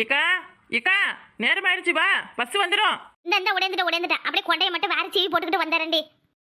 இக்கா இக்கா நேரம் ஆயிடுச்சு வா பஸ் வந்துடும் இந்த இந்த உடைந்துட்டு உடைந்துட்டேன் அப்படியே கொண்டையை மட்டும் வேற சீவி போட்டுக்கிட்டு வந்தாரண்டி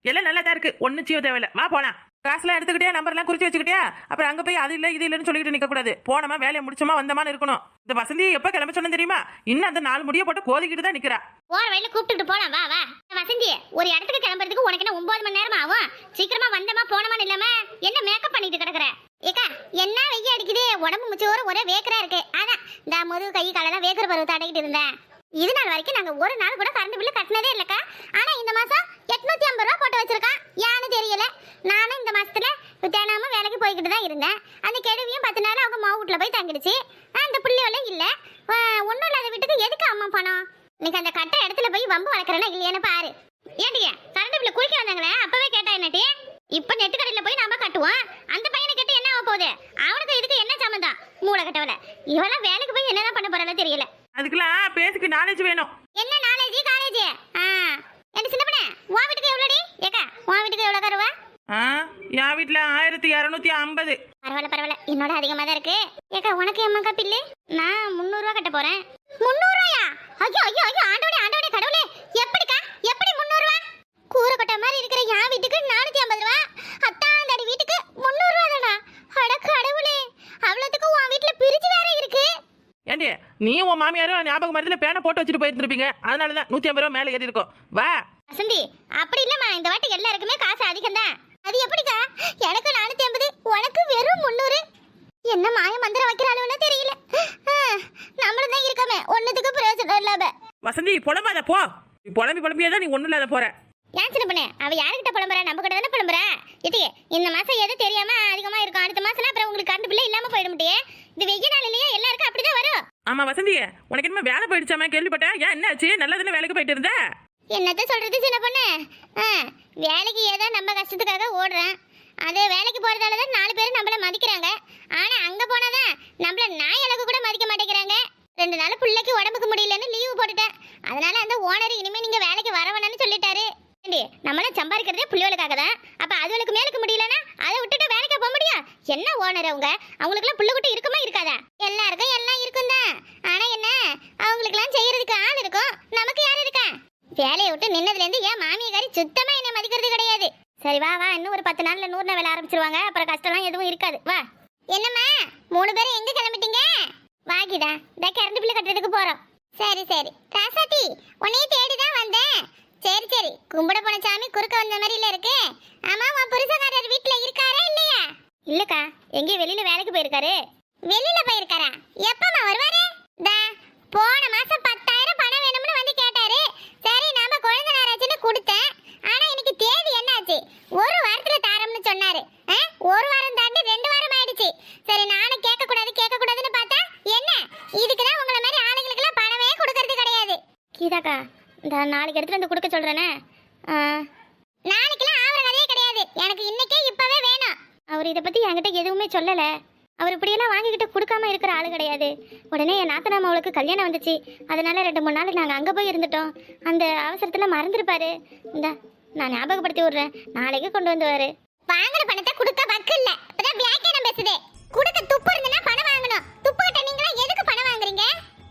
எல்லாம் நல்லா தான் இருக்கு. ஒன்றும் செய்ய தேவையில்ல. வா போலாம். காசுலாம் எடுத்துக்கிட்டியா நம்பர்லாம் குறிச்சு வச்சுக்கிட்டியா? அப்புறம் அங்கே போய் அது இல்லை இது இல்லைன்னு சொல்லிட்டு நிற்கக்கூடாது போனமா வேலையை முடிச்சோமா வந்தமான்னு இருக்கணும். இந்த வசந்தி எப்போ கிளம்ப சொன்னேன் தெரியுமா? இன்னும் அந்த நாலு முடிய போட்டு கோதிக்கிட்டு தான் நிற்கிறா போற வழியில கூப்பிட்டுட்டு போலாம் வா வா. வசந்தி ஒரு இடத்துக்கு கிளம்புறதுக்கு உனக்கு என்ன ஒன்பது மணி நேரம் ஆகும்? சீக்கிரமா வந்தமா போனமா இல்லாம என்ன மேக்கப் பண்ணிட்டு கிடக்குற? ஏக்கா என்ன வெய்ய அடிக்குது? உடம்பு முச்சோர ஒரே வேக்கரா இருக்கு. அதான் இந்த முதுகு கை காலெல்லாம் வேக்கிற பருவத்தை அடைக்கிட்டு இருந்தேன். இது நாள் வரைக்கும் நாங்க ஒரு நாள் கூட கரண்ட் பில்லு கட்டினதே இல்லக்கா. ஆனா இந்த மாசம் எட்நூத்தி ஐம்பது ரூபா போட்டு வச்சிருக்கான். ஏன்னு தெரியல. நானும் இந்த மாசத்துல தினமும் வேலைக்கு போய்கிட்டு தான் இருந்தேன். அந்த கெடுவியும் பத்து நாள் அவங்க மாவு வீட்டுல போய் தங்கிடுச்சு. அந்த புள்ளியோல இல்ல. ஒன்றும் இல்லாத வீட்டுக்கு எதுக்கு அம்மா பணம் இன்னைக்கு அந்த கட்ட இடத்துல போய் வம்பு வளர்க்குறேன்னா இல்லையான்னு பாரு. ஏண்டிய கரண்ட் பில்லு குளிக்க வந்தாங்களே? அப்பவே கேட்டா என்னட்டி இப்ப நெட்டு கடையில போய் நாம கட்டுவோம். அந்த பையனை கேட்டு என்ன ஆக போகுது? அவனுக்கு இதுக்கு என்ன சம்மந்தம்? மூளை கட்டவல இவெல்லாம் வேலைக்கு போய் என்னதான் பண்ண போறாளோ தெரியல. அதுக்கெல்லாம் பேசிக்கு நாலேஜ் வேணும். என்ன நாலேஜ் காலேஜ் ஆ என்ன சின்ன பண்ண உன் வீட்டுக்கு எவ்வளோடி ஏக்கா உன் வீட்டுக்கு எவ்வளோ தருவா ஆ என் வீட்டில் ஆயிரத்தி இரநூத்தி ஐம்பது. பரவாயில்ல பரவாயில்ல. என்னோட அதிகமாக தான் இருக்கு. ஏக்கா உனக்கு எம்மாக்கா பில்லு? நான் முந்நூறுரூவா கட்ட போறேன். முந்நூறுவாயா? ஐயோ ஐயோ ஐயோ ஆண்டோட ஆண்டோட கடவுளே. எப்படிக்கா? எப்படி முந்நூறுவா? கூரை கொட்ட மாதிரி இருக்கிற என் வீட்டுக்கு நானூற்றி ஐம்பது ரூபா. அத்தாந்தாடி வீட்டுக்கு முந்நூறுரூவா தானா அட கடவுளே. அவ்வளோத்துக்கு உன் வீட்டில் பிரிச்சு வேற இருக்கு. ஏண்டி நீ உன் மாமியாரும் ஞாபகம் மரத்தில் பேனை போட்டு வச்சுட்டு போயிருந்துருப்பீங்க. அதனால தான் நூற்றி ஐம்பது ரூபா மேலே ஏறி இருக்கும் வா. வசந்தி அப்படி இல்லம்மா. இந்த வாட்டி எல்லாருக்குமே காசு அதிகம் தான் அது எப்படிக்கா? எனக்கு நானூத்தி ஐம்பது உனக்கு வெறும் முந்நூறு. என்ன மாய மந்திரம் வைக்கிறாளுன்னு தெரியல. நம்மளும் தான் இருக்கமே. ஒன்னுத்துக்கு பிரயோஜனம் இல்லாம வசந்தி புலம்பாத போ. நீ புலம்பி புலம்பியே தான் நீ ஒன்றும் இல்லாத போற. ஏன் சின்ன பண்ணு? அவ யாருக்கிட்ட புலம்புறா? நம்ம கிட்ட தானே புலம்புறா? இட்டியே இந்த மாசம் எது தெரியாம அதிகமா இருக்கும் அடுத்த மாசம் அப்புறம் உங்களுக்கு கரண்ட் பில்லு இல்லாம போயிட முடியே இது வெய்ய நாள் இல்லையா? எல்லாருக்கும் அப்படிதான் வரும். ஆமா வசந்தி உனக்கு என்ன வேலை போயிடுச்சாமே கேள்விப்பட்டேன். ஏன் என்னாச்சு நல்லா தானே வேலைக்கு போயிட்டு இருந்த? என்னத்த சொல்கிறது சின்ன பொண்ணு? ஆ, வேலைக்கு ஏதோ நம்ம கஷ்டத்துக்காக ஓடுறேன். அது வேலைக்கு போகிறதால தான் நாலு பேர் நம்மள மதிக்கிறாங்க. ஆனால் அங்கே போனால் தான் நம்மள நாய் அளவுக்கு கூட மதிக்க மாட்டேங்கிறாங்க. ரெண்டு நாள் பிள்ளைக்கு உடம்புக்கு முடியலன்னு லீவு போட்டுட்டேன். அதனால அந்த ஓனர் இனிமேல் நீங்கள் வேலைக்கு வர வேணாம்னு சொல்லிட்டாரு. ஏண்டி, நம்மள சம்பாதிக்கிறதே பிள்ளைகளுக்காக தான். அப்ப அதுகளுக்கு மேலுக்கு முடியலன்னா அதை விட்டுட்டு வேலைக்கு போக முடியும் என்ன ஓனர் அவங்க? அவங்களுக்குலாம் புள்ள குட்டி இருக்குமா இருக்காதா? எல்லாருக்கும் எல்லாம் இருக்கும் தான் ஆனால் என்ன? அவங்களுக்குலாம் செய்யறதுக்கு ஆள் இருக்கும். நமக்கு யார் இருக்கா? வேலையை விட்டு நின்னதுலேருந்து ஏன் மாமியக்காரி சுத்தமா என்ன மதிக்கிறது கிடையாது. சரி வா வா இன்னும் ஒரு பத்து நாள்ல நூறு நாள் வேலை ஆரம்பிச்சிருவாங்க. அப்புறம் கஷ்டம்லாம் எதுவும் இருக்காது. வா. என்னம்மா மூணு பேரும் எங்க கிளம்பிட்டீங்க? வாகிதா இந்த கரண்ட் பில்லு கட்டுறதுக்கு போகிறோம் சரி சரி. ராசாத்தி உன்னைய தேடி தான் வந்தேன். சரி சரி. கும்பிட போன சாமி குறுக்க வந்த மாதிரி இல்லை இருக்கு. ஆமா உன் புருஷக்காரர் வீட்ல இருக்காரா இல்லையா? இல்லக்கா எங்கேயும் வெளியில வேலைக்கு போயிருக்காரு. வெளியில போயிருக்காரா? எப்பமா வருவாரு? தா போன மாசம் பத்தா பணம் வேணும்னு வந்து கேட்டாரு சரி நாம குழந்தை நேராச்சுன்னு கொடுத்தேன். ஆனா இன்னைக்கு தேதி என்னாச்சு? ஒரு வாரத்துல தாரம்னு சொன்னாரு. ஆ? ஒரு வாரம் தாண்டி ரெண்டு வாரம் ஆயிடுச்சு. சரி நானும் கேட்க கூடாது கேட்க கூடாதுன்னு பார்த்தா என்ன? இதுக்கு தான் உங்களை மாதிரி ஆளுங்களுக்குலாம் பணமே கொடுக்கறது கிடையாது. கீதாக்கா இந்த நாளைக்கு இடத்துல வந்து கொடுக்க சொல்றேனே? நாளைக்கெல்லாம் ஆவற கதையே கிடையாது. எனக்கு இன்னைக்கே இப்பவே வேணும். அவர் இதை பத்தி என்கிட்ட எதுவுமே சொல்லலை. அவர் இப்படியெல்லாம் வாங்கிக்கிட்டு கொடுக்காம இருக்கிற ஆளு கிடையாது. உடனே என் நாத்தனாம அவளுக்கு கல்யாணம் வந்துச்சு. அதனால ரெண்டு மூணு நாள் நாங்கள் அங்கே போய் இருந்துட்டோம். அந்த அவசரத்தில் மறந்துருப்பாரு. இந்த நான் ஞாபகப்படுத்தி விடுறேன். நாளைக்கு கொண்டு வந்துவாரு வாங்குற பணத்தை கொடுக்க வக்கு இல்ல. அதான் வியாக்கியானம் பேசுதே. கொடுக்க துப்பு இருந்தனா பணம் வாங்கணும். துப்பு கிட்ட நீங்களா எதுக்கு பணம் வாங்குறீங்க?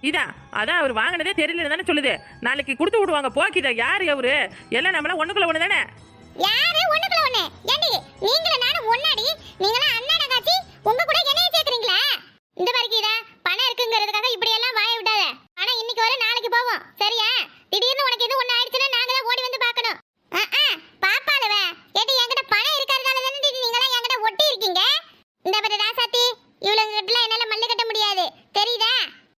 இதா அதான் அவர் வாங்கினதே தெரியல தானே சொல்லுது. நாளைக்கு கொடுத்து விடுவாங்க. போக்கிதா யாரு அவரு? எல்லாம் நம்மள ஒண்ணுக்குள்ள ஒண்ணு தானே? யாரு? ஒண்ணுக்குள்ள ஒண்ணு. ஏண்டி நீங்களும் நானும் ஒண்ணாடி நீங்களாம் அண்ணனை காட்சி உங்க கூட என்னைய சேர்க்கறீங்களா இந்த மாதிரி கீதா பணம் இருக்குங்கிறதுக்காக இப்படி எல்லாம் வாய விடாத பணம் இன்னைக்கு வர நாளைக்கு போவோம் சரியா திடீர்னு உனக்கு எதுவும் ஒண்ணு ஆயிடுச்சுன்னா நாங்க தான் ஓடி வந்து பார்க்கணும் பாப்பாளவ ஏடி என்கிட்ட பணம் இருக்கிறதால தானே நீங்களாம் என்கிட்ட ஒட்டி இருக்கீங்க இந்த மாதிரி ராசாத்தி இவ்வளவு கிட்டலாம் என்னால மல்லு கட்ட முடியாது தெரியுதா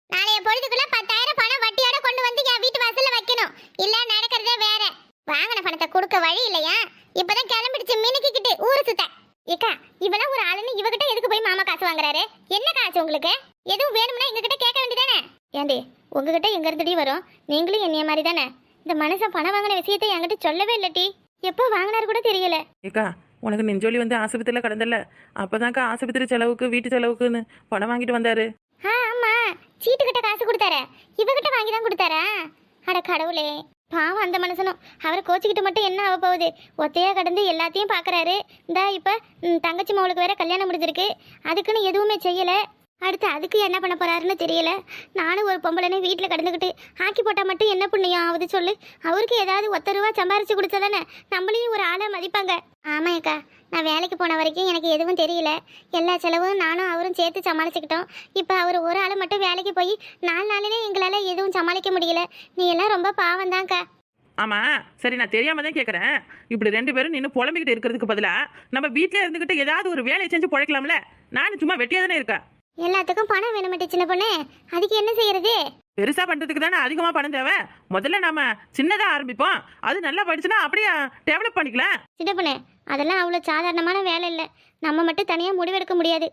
நாளைய பொழுதுக்குள்ள பத்தாயிரம் பணம் வட்டியோட கொண்டு வந்து என் வீட்டு வாசல்ல வைக்கணும் இல்ல நடக்கிறதே வேற வாங்கின பணத்தை கொடுக்க வழி இல்லையா இப்பதான் கிளம்பிடுச்சு மினுக்கிக்கிட்டு ஊரு சுத்த. ஏக்கா இவெல்லாம் ஒரு ஆளுன்னு இவகிட்ட எதுக்கு போய் மாமா காசு வாங்குறாரு? என்ன காசு உங்களுக்கு? எதுவும் வேணும்னா எங்ககிட்ட கேட்க வேண்டியதானே? ஏண்டி உங்ககிட்ட எங்க இருந்துடி வரும்? நீங்களும் என்னைய மாதிரி தானே இந்த மனுஷன் பணம் வாங்கின விஷயத்தை என்கிட்ட சொல்லவே இல்லட்டி எப்போ வாங்கினாரு கூட தெரியல. ஏக்கா உனக்கு நெஞ்சொலி வந்து ஆஸ்பத்திரியில் கிடந்தல அப்போதான்க்கா ஆஸ்பத்திரி செலவுக்கு வீட்டு செலவுக்குன்னு பணம் வாங்கிட்டு வந்தாரு. ஆ ஆமா. சீட்டு கிட்ட காசு கொடுத்தாரே. இவகிட்ட வாங்கி தான் கொடுத்தாரா? அட கடவுளே. பாவம் அந்த மனுஷனும். அவரை கோச்சிக்கிட்டு மட்டும் என்ன ஆக போகுது? ஒத்தையா கடந்து எல்லாத்தையும் பார்க்குறாரு. இந்தா இப்போ தங்கச்சி மவளுக்கு வேற கல்யாணம் முடிஞ்சிருக்கு. அதுக்குன்னு எதுவுமே செய்யலை. அடுத்து அதுக்கு என்ன பண்ண போறாருன்னு தெரியல. நானும் ஒரு பொம்பளைனே வீட்டில் கிடந்துக்கிட்டு ஆக்கி போட்டால் மட்டும் என்ன புண்ணியம் ஆகுது சொல்லு. அவருக்கு ஏதாவது ஒத்த ரூபா சம்பாரிச்சு கொடுத்தாதானே நம்மளையும் ஒரு ஆளை மதிப்பாங்க. ஆமாக்கா நான் வேலைக்கு போன வரைக்கும் எனக்கு எதுவும் தெரியல. எல்லா செலவும் நானும் அவரும் சேர்த்து சமாளிச்சுக்கிட்டோம். இப்போ அவர் ஒரு ஆள் மட்டும் வேலைக்கு போய் நாலு நாளிலே எங்களால் எதுவும் சமாளிக்க முடியல. நீ எல்லாம் ரொம்ப பாவம் தான்க்கா ஆமாம் சரி நான் தெரியாம தான் கேட்குறேன் இப்படி ரெண்டு பேரும் நின்று புலம்பிக்கிட்டு இருக்கிறதுக்கு பதிலாக நம்ம வீட்டிலே இருந்துக்கிட்டு ஏதாவது ஒரு வேலையை செஞ்சு பிழைக்கலாம்ல? நானும் சும்மா வெட்டியாக தானே இருக்கேன். எல்லாத்துக்கும் பணம் வேணுமட்டு சின்ன பொண்ணு. அதுக்கு என்ன செய்யறது? பெருசா பண்றதுக்கு தானே அதிகமா பணம் தேவை? முதல்ல நாம சின்னதா ஆரம்பிப்போம். அது நல்லா படிச்சுன்னா அப்படியே டெவலப் பண்ணிக்கலாம். சின்ன பொண்ணு அதெல்லாம் அவ்வளோ சாதாரணமான வேலை இல்லை. நம்ம மட்டும் தனியாக முடிவெடுக்க முடியாது.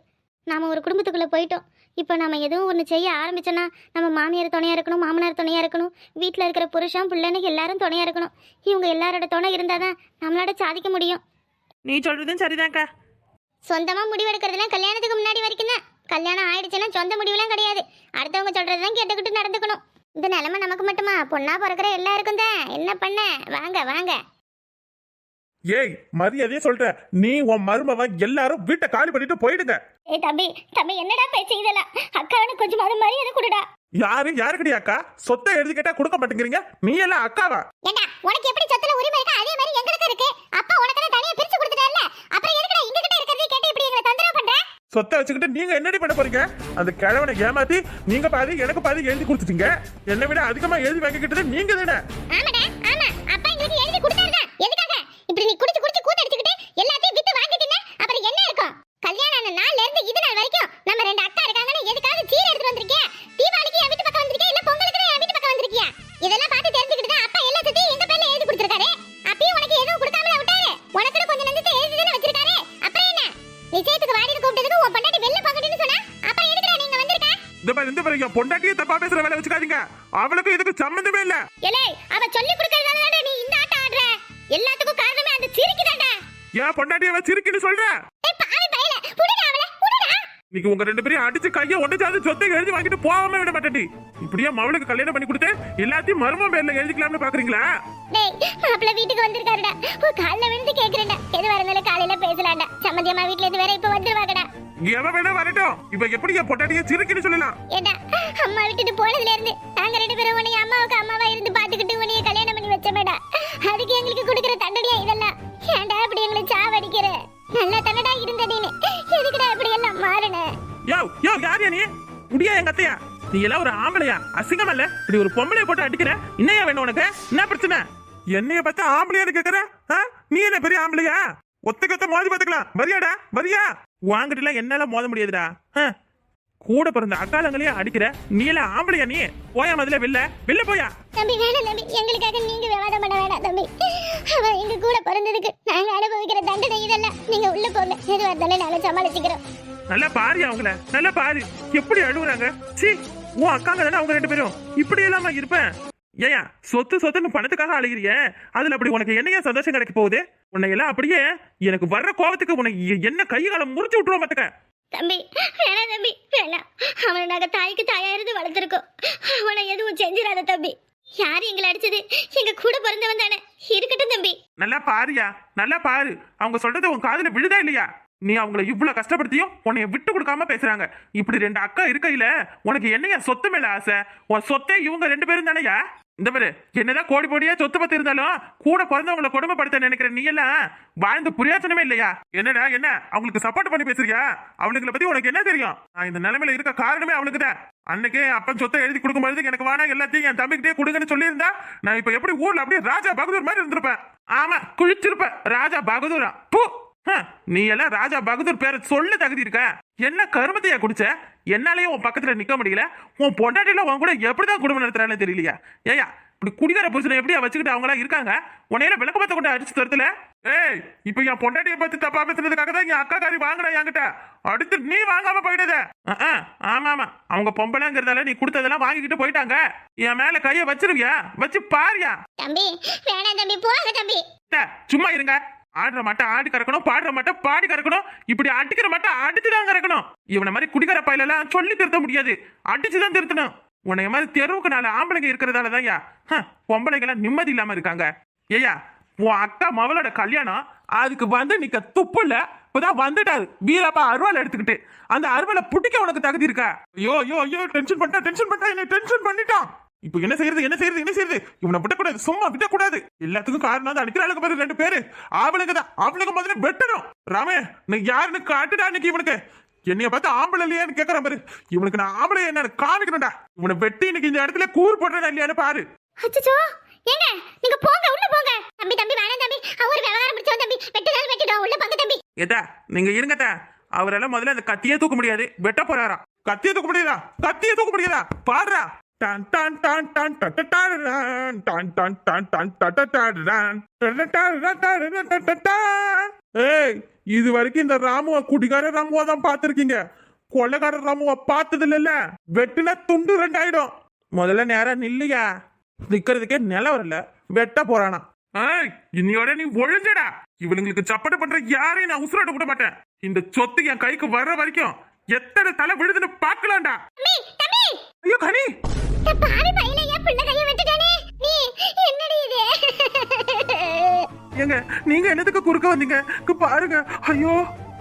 நாம் ஒரு குடும்பத்துக்குள்ளே போயிட்டோம். இப்போ நம்ம எதுவும் ஒன்று செய்ய ஆரம்பிச்சோன்னா நம்ம மாமியார் துணையாக இருக்கணும் மாமனார் துணையாக இருக்கணும் வீட்டில் இருக்கிற புருஷன் பிள்ளைன்னு எல்லாரும் துணையாக இருக்கணும். இவங்க எல்லாரோட துணை இருந்தால் தான் நம்மளால சாதிக்க முடியும். நீ சொல்றதும் சரிதான்க்கா. சொந்தமாக முடிவெடுக்கிறதுலாம் கல்யாணத்துக்கு முன்னாடி வரைக்கும் தான். கல்யாணம் ஆயிடுச்சுன்னா சொந்த முடிவுலாம் கிடையாது. அடுத்தவங்க சொல்கிறது தான் கேட்டுக்கிட்டு நடந்துக்கணும். இந்த நிலைமை நமக்கு மட்டுமா? பொண்ணா பிறக்கிற எல்லாருக்கும் தான். என்ன பண்ண? வாங்க வாங்க. ஏய் மரியாதையே சொல்றேன் நீ உன் மருமவன் எல்லாரும் வீட்டை காலி பண்ணிட்டு போயிடுங்க. ஏய் தம்பி தம்பி என்னடா பேச்சு இதெல்லாம்? அக்காவனு கொஞ்சம் அது மரியாதை கொடுடா. யாரு யாருக்கடி அக்கா? சொத்தை எழுதி கேட்டா கொடுக்க மாட்டேங்கிறீங்க? நீ எல்லாம் அக்காவா? ஏண்டா உனக்கு எப்படி சொத்துல உரிமை இருக்கா? அதே மாதிரி எங்களுக்கு இருக்கு அப்பா உனக்கு தான் தனியா பிரிச்சு கொடுத்துட்டார்ல அப்புறம் எதுக்குடா எங்க கிட்ட இருக்கிறதே கேட்டு இப்படி எங்களை தொந்தரவு பண்ற சொத்தை வச்சுக்கிட்டு நீங்க என்னடி பண்ண போறீங்க? அந்த கிழவனை ஏமாத்தி நீங்க பாதி எனக்கு பாதி எழுதி கொடுத்துட்டீங்க. என்னை விட அதிகமா எழுதி வாங்கிக்கிட்டது நீங்க தானே இந்த இந்த என் பொண்டாட்டியை தப்பா பேசுற வேலை வச்சுக்காதீங்க. அவளுக்கு இதுக்கு சம்மந்தமே இல்ல. ஏலே அவ சொல்லி கொடுக்கறதால நீ இந்த ஆட்டம் ஆடுற. எல்லாத்துக்கும் காரணமே அந்த சிரிக்கு தான்டா ஏன் சொல்ற? பயல புடுடா அவள புடுடா இன்னைக்கு உங்க ரெண்டு பேரையும் அடிச்சு கையை ஒடைச்சாது சொத்தை எழுதி வாங்கிட்டு போகாம விட மாட்டேன்டி. இப்படியே மவளுக்கு கல்யாணம் பண்ணி கொடுத்து எல்லாத்தையும் மரும பேர்ல எழுதிக்கலாம்னு பாக்குறீங்களா? டேய் மாப்பிள்ள வீட்டுக்கு வந்திருக்காருடா. உன் கால்ல விழுந்து கேக்குறேன்டா. எது வரனால காலையில பேசலாம்டா. சம்மந்தி அம்மா வீட்ல இருந்து வேற இப்ப வந்துருவாங்கடா. எவன் வேணா வரட்டும். இப்ப எப்படி என் பொண்டாட்டியை சிரிக்குன்னு சொல்லலாம்? ஏண்டா அம்மா விட்டுட்டு போனதுல இருந்து நாங்க ரெண்டு பேரும் உன்னை அம்மாவுக்கு அம்மாவா இருந்து பாத்துக்கிட்டு உன்னைய கல்யாணம் பண்ணி வச்சமேடா. அதுக்கு எங்களுக்கு கொடுக்குற தண்டனையா இதெல்லாம்? ஏன்டா இப்படி எங்களை சாவடிக்கிற? நல்லா தன்னடா இருந்த நீனு. எதுக்குடா இப்படி எல்லாம் மாறின? யோ யோ யார் நீ? முடியா எங்க அத்தையா நீ எல்லாம் ஒரு ஆம்பளையா? அசிங்கம் இல்ல? இப்படி ஒரு பொம்பளைய போட்டு அடிக்கிற? என்னையா வேணும் உனக்கு? என்ன பிரச்சனை? என்னைய பார்த்தா ஆம்பளையான்னு கேக்குற? நீ என்ன பெரிய ஆம்பளையா? ஒத்துக்கத்த மோதி பாத்துக்கலாம் வரியாடா வரியா? வாங்கிட்டுல என்னால மோத முடியாதுடா? கூட பிறந்த அக்காலங்களையே அடிக்கிற நீ எல்லாம் ஆம்பளையா நீ? போயா முதல்ல வெளில? வெளில போயா? தம்பி வேணாம் தம்பி. எங்களுக்காக நீங்க விவாதம் பண்ண வேணாம் தம்பி. அவன் எங்க கூட பிறந்ததுக்கு நாங்க அனுபவிக்கிற தண்டனை இதெல்லாம் நீங்க உள்ள போங்க. எதுவா இருந்தாலும் நாங்க சமாளிச்சுக்கிறோம். நல்லா பாரு அவங்கள. நல்லா பாரு. எப்படி அழுகுறாங்க சீ உன் அக்காங்க தானே அவங்க ரெண்டு பேரும்? இப்படி இல்லாம இருப்பேன். ஏயா சொத்து சொத்துன்னு பணத்துக்காக அழுகிறிய அதுல அப்படி உனக்கு என்னையா சந்தோஷம் கிடைக்க போகுது? உன்னை எல்லாம் அப்படியே எனக்கு வர்ற கோவத்துக்கு உனக்கு என்ன கை காலம் முறிச்சு விட்டுருவோம் பாத்துக்க. தம்பி வேணாம் தம்பி வேணாம். அவனை நாங்க தாய்க்கு தாயா இருந்து வளர்த்துருக்கோம். அவனை எதுவும் செஞ்சிடாத தம்பி. யார் எங்களை அடிச்சது? எங்க கூட பிறந்தவன் தானே. இருக்கட்டும் தம்பி. நல்லா பாருயா நல்லா பாரு. அவங்க சொல்றது உன் காதுல விழுதா இல்லையா? நீ அவங்கள இவ்வளவு கஷ்டப்படுத்தியும் உன்னைய விட்டு கொடுக்காம பேசுறாங்க. இப்படி ரெண்டு அக்கா இருக்கையில உனக்கு என்னையா சொத்து மேல ஆசை? உன் சொத்தே இவங்க ரெண்டு பேரும் தானேயா? இந்த பாரு என்னதான் கோடி கோடியா சொத்து பத்து இருந்தாலும் கூட பிறந்தவங்கள கொடுமைப்படுத்த நினைக்கிற நீ எல்லாம் வாழ்ந்து புரியாச்சனமே இல்லையா? என்னடா என்ன? அவங்களுக்கு சப்போர்ட் பண்ணி பேசுறியா? அவளுங்களை பத்தி உனக்கு என்ன தெரியும்? நான் இந்த நிலைமையில இருக்க காரணமே அவளுக்கு தான் அன்னைக்கே அப்பன் சொத்தை எழுதி கொடுக்கும்போது எனக்கு வேணா எல்லாத்தையும் என் தம்பிக்கிட்டே கொடுங்கன்னு சொல்லியிருந்தா நான் இப்ப எப்படி ஊர்ல அப்படியே ராஜா பகதூர் மாதிரி இருந்திருப்பேன். ஆமா குளிச்சிருப்பேன். ராஜா பகதூரா. பூ! நீ எல்லாம் ராஜா பகதூர் பேரை சொல்ல தகுதி இருக்க? என்ன கருமத்தையா குடிச்ச? என்னாலயும் உன் பக்கத்துல நிக்க முடியல. உன் பொண்டாட்டில உன் கூட எப்படிதான் குடும்பம் நடத்துறான்னு தெரியலையா? ஏயா இப்படி குடிகார புருஷனை எப்படியா வச்சுக்கிட்டு அவங்க எல்லாம் இருக்காங்க உன்னையில விளக்கமத்த கொண்டு அடிச்சு தரத்துல? ஏய் இப்ப என் பொண்டாட்டிய பத்தி தப்பா பேசுறதுக்காக தான் என் அக்கா காரி வாங்கின என்கிட்ட. அடுத்து நீ வாங்காம போயிட்டத. ஆமா ஆமா. அவங்க பொம்பளைங்கிறதால நீ கொடுத்ததெல்லாம் வாங்கிக்கிட்டு போயிட்டாங்க. என் மேல கைய வச்சிருவியா? வச்சு பாரியா. தம்பி வேணாம் தம்பி போங்க தம்பி. சும்மா இருங்க. ஆடுற மாட்டை ஆடி கறக்கணும் பாடுற மாட்டை பாடி கறக்கணும். இப்படி அடிக்கிற மாட்டை அடிச்சுதான் கறக்கணும். இவனை மாதிரி குடிக்கிற பயிலெல்லாம் சொல்லி திருத்த முடியாது. அடிச்சுதான் திருத்தணும். உன்னைய மாதிரி தெருவுக்கு நாலு ஆம்பளைங்க இருக்கிறதால தான் ஐயா பொம்பளைங்கெல்லாம் நிம்மதி இல்லாம இருக்காங்க. ஏயா உன் அக்கா மவளோட கல்யாணம் அதுக்கு வந்து நிக்க துப்புல இல்ல இப்பதான் வந்துட்டாரு. வீரப்பா அருவாள் எடுத்துக்கிட்டு. அந்த அருவாளை பிடிக்க உனக்கு தகுதி இருக்கா? ஐயோ ஐயோ ஐயோ டென்ஷன் பண்ணிட்டா டென்ஷன் பண்ணிட்டா என்ன டென்ஷன் பண்ணிட்டான். இப்போ என்ன செய்யறது என்ன செய்யறது என்ன செய்யறது? இவனை விடக்கூடாது சும்மா விடக்கூடாது. எல்லாத்துக்கும் காரணம் தான் அடிக்கிற ஆளுக்கு பாரு ரெண்டு பேரு. அவளுக்கு தான் அவளுக்கு முதல்ல வெட்டணும். ராமே நீ யாருன்னு காட்டுடா இன்னைக்கு இவனுக்கு. என்னைய பார்த்து ஆம்பளை இல்லையான்னு கேக்குறான் பாரு. இவனுக்கு நான் ஆம்பளை என்னன்னு காமிக்கணும்டா. இவனை வெட்டி இன்னைக்கு இந்த இடத்துல கூறு போடுறேன் இல்லையான்னு பாரு. அச்சச்சோ! ஏங்க நீங்க போங்க உள்ள போங்க. தம்பி தம்பி வேணாம் தம்பி. அவர் விவகாரம் பிடிச்சவன் தம்பி. வெட்டுதான் வெட்டிடும் உள்ள போங்க தம்பி. ஏதா நீங்க இருங்கத்தா அவரால முதல்ல அந்த கத்தியே தூக்க முடியாது. வெட்ட போறாரா கத்தியை தூக்க முடியாதா? கத்தியை தூக்க முடியாதா? பாடுறா. டான் டான் டான் டான் டட்டட்டாடான், டான் டான் டான் டான் டட்டட்டான். ஏய் இது வரைக்கும் இந்த ராமுவ குடிகார ராமுவா தான் பார்த்திருக்கீங்க கொள்ளக்கார ராமுவ பார்த்தது இல்லைல்ல வெட்டுனா துண்டு ரெண்டாயிடும் முதல்ல நேரா நில்லையா நிக்கிறதுக்கே நிலம் வரல வெட்ட போறானா ஏய் இன்னையோட நீ ஒழிஞ்சடா இவனுங்களுக்கு சப்பட்டு பண்ற யாரையும் நான் உசுரோட விட மாட்டேன் இந்த சொத்து என் கைக்கு வர்ற வரைக்கும் எத்தனை தலை விழுதுன்னு தம்பி ஐயோ கனி ஏங்க நீங்க என்னத்துக்கு குறுக்க வந்தீங்க? பாருங்க. ஐயோ.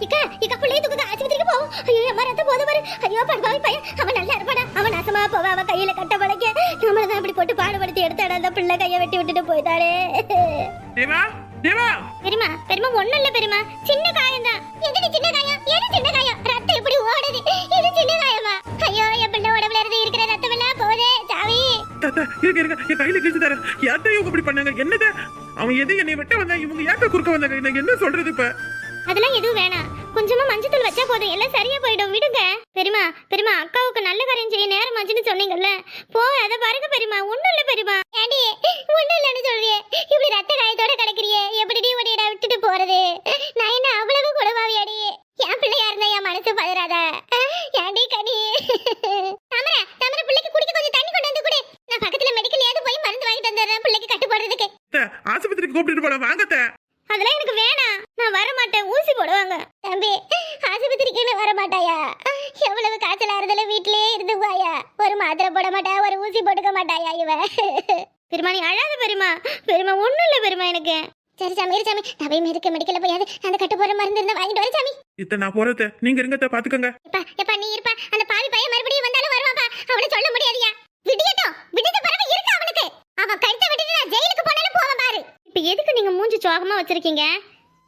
இக்கா இக்கா பிள்ளைய தூக்குங்க. ஆஸ்பத்திரிக்கு போ. ஐயோ அம்மா ரத்தம் போது பாரு. ஐயோ படுபாவி பையன். அவன் நல்லா இருப்பாடா அவன் நாசமா போவ. அவன் கையில கட்ட பழக்க நம்மள தான் இப்படி போட்டு பாடுபடுத்தி எடுத்தாடா அந்த பிள்ளை கைய வெட்டி விட்டுட்டு போயிட்டாளே. தேவா தேவா. பெரியமா பெரியமா ஒண்ணும் இல்ல பெரியமா சின்ன காயம் தான் எது சின்ன காயம்? எது சின்ன காயம்? ரத்தம் இப்படி ஓடுது. இது சின்ன காயமா ஐயோ உடம்புல இருந்து இருக்கிற ரத்தம் எல்லாம் போதே சாவி. தாத்தா இருக்க இருக்க என் கையில கிழிச்சு தரேன். யார்கிட்ட இவங்க இப்படி பண்ணாங்க? என்னது? அவன் எது என்னை வெட்ட வந்தா? இவங்க யார்கிட்ட குறுக்க வந்தாங்க? எனக்கு என்ன சொல்றது இப்ப? அதெல்லாம் எதுவும் வேணாம். கொஞ்சமா மஞ்சத்தூள் வச்சா போதும். எல்லாம் சரியா போயிடும். விடுங்க. பெரியமா பெரியமா அக்காவுக்கு நல்ல காரியம் செய்ய நேரம் ஆச்சுன்னு சொன்னீங்கல்ல. போ அத பாருங்க பெரியமா ஒண்ணும் இல்ல பெரியமா ஏடி ஒண்ணும் இல்லன்னு சொல்றியே. இப்படி ரத்த காயத்தோட கிடக்குறியே. எப்படி நீ உடையடா விட்டுட்டு போறது? நான் என்ன அவ்வளவு குடவாவியாடி என் பிள்ளையா இருந்தா என் மனசு பதறாத? ஏண்டி கனி? தாமரை தாமரை பிள்ளைக்கு குடிக்க கொஞ்சம் தண்ணி கொண்டு வந்து கொடு. நான் பக்கத்துல மெடிக்கல் போய் மருந்து வாங்கிட்டு வந்துடுறேன் பிள்ளைக்கு கட்டு போடுறதுக்கு ஆஸ்பத்திரிக்கு கூப்பிட்டு போல வாங்கத்த அதெல்லாம் எனக்கு வேணாம். நான் வர மாட்டேன் ஊசி போடுவாங்க. தம்பி ஆஸ்பத்திரிக்குன்னு வர மாட்டாயா எவ்வளவு காய்ச்சலா இருந்தல வீட்லயே இருந்துவாயா ஒரு மாத்திரை போட மாட்டா ஒரு ஊசி போட்டுக்க மாட்டாயா இவ? பெருமா நீ அழாத பெருமா. பெருமா ஒண்ணும் இல்ல பெருமா எனக்கு. சரி சாமி இரு சாமி. நான் போய் மெடிக்க மெடிக்கல போய் அந்த கட்டு போற மருந்து இருந்தா வாங்கிட்டு வரேன் சாமி. இத்த நான் போறத நீங்க இருங்கத்த பாத்துக்கங்க. எப்பா எப்பா நீ இருப்பா. அந்த பாவி பையன் மறுபடியும் வந்தாலும் வருவாப்பா அவனை சொல்ல முடியாதியா. விடியட்டும். விடியத பிறகு இருக்கு அவனுக்கு. அவன் கழுத்தை விட்டுட்டு நான் ஜெயிலுக்கு போனாலும் போவேன் பாரு. இப்போ எதுக்கு நீங்க மூஞ்சி சோகமா வச்சிருக்கீங்க?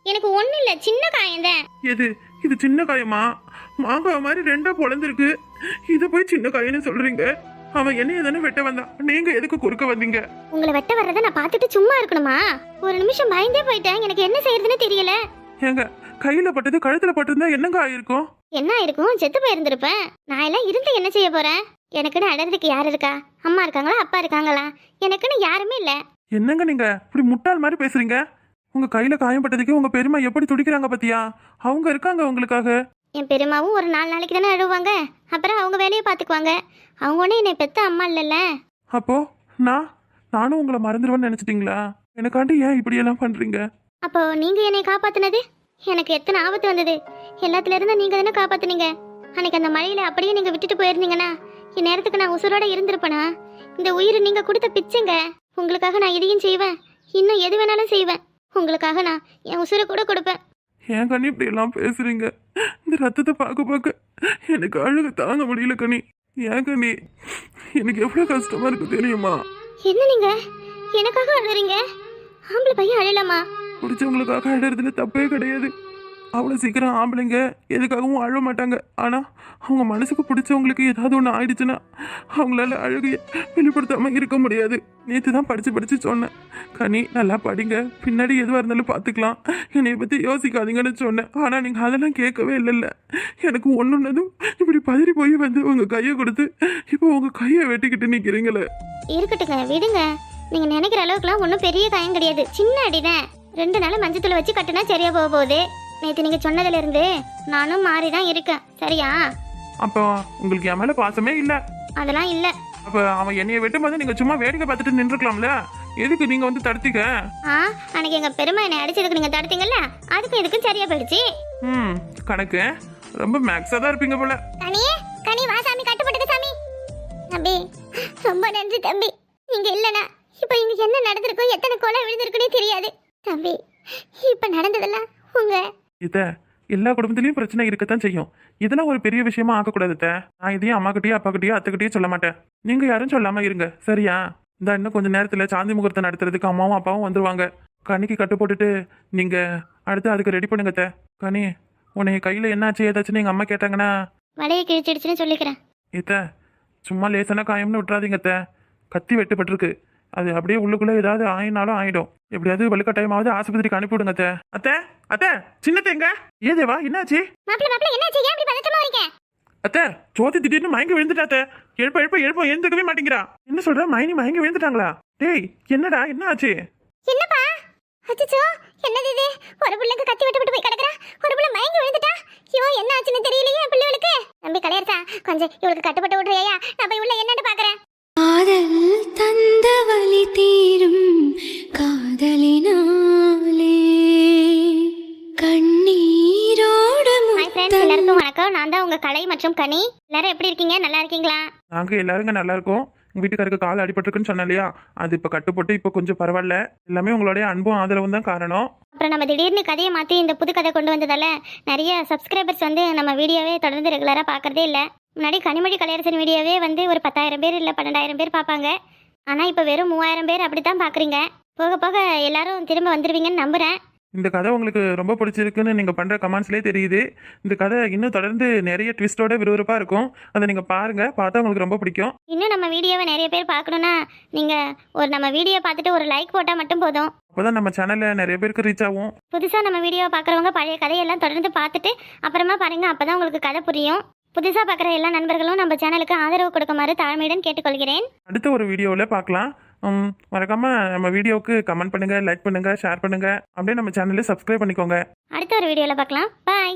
எனக்கு ஒண்ணு இல்ல. சின்ன காயம்தான் எது? இது சின்ன காயமா? மாங்காய் மாதிரி ரெண்டா பொழந்திருக்கு. இத போய் சின்ன காயம்னு சொல்றீங்க? அவன் என்னைய தானே வெட்ட வந்தான். நீங்க எதுக்கு குறுக்க வந்தீங்க? உங்களை வெட்ட வர்றதை நான் பார்த்துட்டு சும்மா இருக்கணுமா? ஒரு நிமிஷம் பயந்தே போயிட்டேன். எனக்கு என்ன செய்யறதுன்னு தெரியல. ஏங்க கையில பட்டது கழுத்துல பட்டிருந்தா என்னங்க ஆயிருக்கும்? என்ன இருக்கும் செத்து போயிருந்திருப்பேன். நான் எல்லாம் இருந்து என்ன செய்ய போறேன்? எனக்குன்னு அடறதுக்கு யார் இருக்கா? அம்மா இருக்காங்களா? அப்பா இருக்காங்களா? எனக்குன்னு யாருமே இல்ல. என்னங்க நீங்க? இப்படி முட்டாள் மாதிரி பேசுறீங்க? உங்க கையில காயம் பட்டதுக்கு உங்க பெருமை எப்படி துடிக்கிறாங்க பாத்தியா? அவங்க இருக்காங்க உங்களுக்காக. என் பெரியம்மாவும் ஒரு நாலு நாளைக்கு தானே அழுவாங்க. அப்புறம் அவங்க வேலையை பார்த்துக்குவாங்க. அவங்க ஒன்றும் என்னை பெத்த அம்மா இல்லைல்ல? அப்போ நான் நானும் உங்களை மறந்துடுவேன்னு நினைச்சிட்டீங்களா? எனக்காண்டி ஏன் இப்படி எல்லாம் பண்றீங்க? அப்போ நீங்க என்னை காப்பாத்துனது? எனக்கு எத்தனை ஆபத்து வந்தது? எல்லாத்துல இருந்து நீங்க தானே காப்பாத்துனீங்க? அன்னைக்கு அந்த மழையில அப்படியே நீங்க விட்டுட்டு போயிருந்தீங்கன்னா இந்நேரத்துக்கு நான் உசுரோட இருந்திருப்பேனா? இந்த உயிர் நீங்க கொடுத்த பிச்சைங்க. உங்களுக்காக நான் இதையும் செய்வேன். இன்னும் எது வேணாலும் செய்வேன். உங்களுக்காக நான் என் உசுரை கூட கொடுப்பேன். ஏன் கண்ணி இப்படி எல்லாம் பேசுறீங்க? இந்த ரத்தத்தை பார்க்க பார்க்க எனக்கு அழுக தாங்க முடியல கனி ஏன் கண்ணி? எனக்கு எவ்வளவு கஷ்டமா இருக்கு தெரியுமா? என்ன நீங்க? எனக்காக அழுறீங்க ஆம்பளை பையன் அழலாமா பிடிச்சவங்களுக்காக அழுறதுல தப்பே கிடையாது. அவ்வளோ சீக்கிரம் ஆம்பளைங்க எதுக்காகவும் அழ மாட்டாங்க. ஆனால் அவங்க மனசுக்கு பிடிச்சவங்களுக்கு ஏதாவது ஒன்று ஆயிடுச்சுன்னா அவங்களால அழுகைய வெளிப்படுத்தாமல் இருக்க முடியாது. நேற்று தான் படித்து படித்து சொன்னேன். கனி நல்லா படிங்க. பின்னாடி எதுவாக இருந்தாலும் பார்த்துக்கலாம் என்னை பற்றி யோசிக்காதீங்கன்னு சொன்னேன். ஆனால் நீங்கள் அதெல்லாம் கேட்கவே இல்லைல்ல. எனக்கு ஒன்றுன்னதும் இப்படி பதறி போய் வந்து உங்கள் கையை கொடுத்து இப்போ உங்கள் கையை வெட்டிக்கிட்டு நிற்கிறீங்களே இருக்கட்டுங்க விடுங்க. நீங்கள் நினைக்கிற அளவுக்குலாம் ஒன்றும் பெரிய காயம் கிடையாது. சின்ன அடிதான். ரெண்டு நாள் மஞ்சத்தில் வச்சு கட்டினா சரியாக போக போகுது. நேற்று நீங்க சொன்னதுல இருந்து நானும் மாறி தான் இருக்கேன். சரியா? அப்போ உங்களுக்கு என் மேலே பாசமே இல்லை. அதெல்லாம் இல்ல. அப்ப அவன் என்னைய வெட்டும் போது நீங்க சும்மா வேடிக்கை பார்த்துட்டு நின்றுக்கலாம்ல? எதுக்கு நீங்க வந்து தடுத்தீங்க? ஆ அன்னைக்கு எங்க பெருமை என்னை அடிச்சதுக்கு நீங்க தடுத்தீங்கல்ல? அதுக்கு இதுக்கும் சரியா போயிடுச்சு. ம் கணக்கு. ரொம்ப மேக்ஸா தான் இருப்பீங்க போல. கனி கனி வா சாமி கட்டுப்பட்டுக்க சாமி. தம்பி ரொம்ப நன்றி தம்பி. நீங்க இல்லனா இப்போ இங்க என்ன நடந்திருக்கோ எத்தனை கொலை விழுந்திருக்குன்னே தெரியாது. தம்பி இப்ப நடந்ததெல்லாம் உங்க இத எல்லா குடும்பத்திலயும் பிரச்சனை இருக்கத்தான் செய்யும். இதெல்லாம் ஒரு பெரிய விஷயமா ஆக்கக்கூடாது. நான் இதையும் அம்மா கிட்டயோ அப்பா கிட்டயோ அத்தைக்கிட்டயோ சொல்ல மாட்டேன். நீங்க யாரும் சொல்லாம இருங்க. சரியா? இந்த இன்னும் கொஞ்ச நேரத்துல சாந்தி முகூர்த்தம் நடத்துறதுக்கு அம்மாவும் அப்பாவும் வந்துருவாங்க. கனிக்கு கட்டு போட்டுட்டு நீங்க அடுத்து அதுக்கு ரெடி பண்ணுங்க அத்தை. கனி உன்னை கையில என்னாச்சு? ஏதாச்சுன்னு எங்க அம்மா கேட்டாங்கன்னா? வலையை கிழிச்சிடுச்சுன்னு சொல்லிக்கிறேன். இத்த சும்மா லேசான காயம்னு விட்டுறாதீங்க அத்தை. கத்தி வெட்டுப்பட்டிருக்கு. அது அப்படியே உள்ளுக்குள்ள ஏதாவது ஆயினாலும் ஆயிடும். எப்படியாவது வலுக்கட்டாயமாவது ஆஸ்பத்திரிக்கு அனுப்பி விடுங்க அத்தை. அத்தை அத்தை சின்னத்தை எங்க? ஏதேவா என்னாச்சு? மாப்பிள்ள மாப்பிள்ள என்னாச்சு? அத்தை ஜோதி திடீர்னு மயங்கி விழுந்துட்டா அத்தை. எழுப்ப எழுப்ப எழுப்ப எழுந்துக்கவே மாட்டேங்கிறா. என்ன சொல்ற? மைனி மயங்கி விழுந்துட்டாங்களா? டேய் என்னடா என்ன ஆச்சு என்னப்பா? அச்சச்சோ என்னது இது? ஒரு பிள்ளைக்கு கத்தி விட்டு விட்டு போய் கிடக்குறா? ஒரு பிள்ளை மயங்கி விழுந்துட்டா? ஐயோ என்ன ஆச்சுன்னு தெரியலையே பிள்ளைகளுக்கு. நம்பி கலையரசா கொஞ்சம் இவளுக்கு கட்டுப்பட்டு விட்றியா? நான் போய் உள்ள என்னன்னு பாக்குறேன் காதல் தந்த வலி தீரும் காதலினாலே. கண்ணீரோடு எல்லாருக்கும் வணக்கம். நான் தான் உங்க கலை மற்றும் கனி. எல்லாரும் எப்படி இருக்கீங்க? நல்லா இருக்கீங்களா? நாங்க எல்லாருங்க நல்லா இருக்கோம். வீட்டுக்காருக்கு கால் அடிபட்டிருக்குன்னு சொன்னேன் இல்லையா? அது இப்ப கட்டுப்பட்டு இப்ப கொஞ்சம் பரவாயில்ல. எல்லாமே உங்களுடைய அன்பும் ஆதரவும் தான் காரணம். அப்புறம் நம்ம திடீர்னு கதையை மாற்றி இந்த புது கதை கொண்டு வந்ததால நிறைய சப்ஸ்கிரைபர்ஸ் வந்து நம்ம வீடியோவே தொடர்ந்து ரெகுலராக பார்க்கறதே இல்லை. முன்னாடி கனிமொழி கலையரசன் வீடியோவே வந்து ஒரு பத்தாயிரம் பேர் இல்லை பன்னெண்டாயிரம் பேர் பார்ப்பாங்க ஆனால் இப்போ வெறும் மூவாயிரம் பேர் அப்படி தான் பார்க்குறீங்க போக போக எல்லாரும் திரும்ப வந்துடுவீங்கன்னு நம்புகிறேன் இந்த கதை உங்களுக்கு ரொம்ப பிடிச்சிருக்குன்னு நீங்க பண்ற கமெண்ட்ஸ்லேயே தெரியுது. இந்த கதை இன்னும் தொடர்ந்து நிறைய ட்விஸ்டோட விறுவிறுப்பா இருக்கும். அதை நீங்க பாருங்க பார்த்தா உங்களுக்கு ரொம்ப பிடிக்கும். இன்னும் நம்ம வீடியோவை நிறைய பேர் பார்க்கணுன்னா நீங்கள் ஒரு நம்ம வீடியோ பார்த்துட்டு ஒரு லைக் போட்டால் மட்டும் போதும். அப்பதான் நம்ம சேனல்ல நிறைய பேருக்கு ரீச் ஆகும். புதுசாக நம்ம வீடியோ பார்க்குறவங்க பழைய கதையெல்லாம் தொடர்ந்து பார்த்துட்டு அப்புறமா பாருங்கள் அப்போ தான் உங்களுக்கு கதை புரியும். புதுசாக பார்க்குற எல்லா நண்பர்களும் நம்ம சேனலுக்கு ஆதரவு கொடுக்குமாறு தாழ்மையுடன் கேட்டுக்கொள்கிறேன். அடுத்த ஒரு வீடியோவில் பார்க்கலாம். ம் மறக்காம நம்ம வீடியோவுக்கு கமெண்ட் பண்ணுங்க லைக் பண்ணுங்க ஷேர் பண்ணுங்க. அப்படியே நம்ம சேனலை சப்ஸ்கிரைப் பண்ணிக்கோங்க. அடுத்த ஒரு வீடியோவில் பார்க்கலாம். பாய்